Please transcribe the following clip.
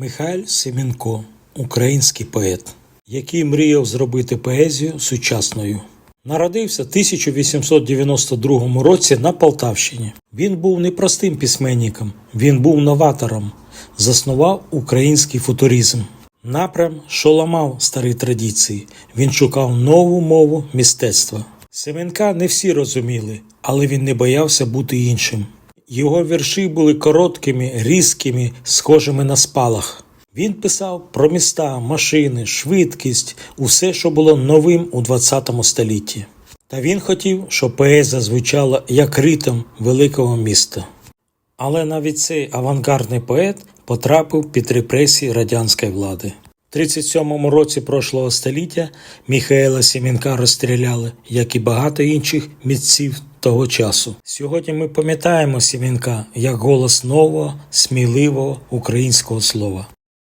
Михайль Семенко, український поет, який мріяв зробити поезію сучасною. Народився в 1892 році на Полтавщині. Він був не простим письменником, він був новатором, заснував український футуризм. Напрям, що ламав старі традиції, він шукав нову мову мистецтва. Семенка не всі розуміли, але він не боявся бути іншим. Його вірші були короткими, різкими, схожими на спалах. Він писав про міста, машини, швидкість, усе, що було новим у 20 столітті. Та він хотів, щоб поезія звучала як ритм великого міста. Але навіть цей авангардний поет потрапив під репресії радянської влади. У 37-му році прошлого століття Міхаела Сімінка розстріляли, як і багато інших митців того часу. Сьогодні ми пам'ятаємо Сімінка як голос нового, сміливого українського слова.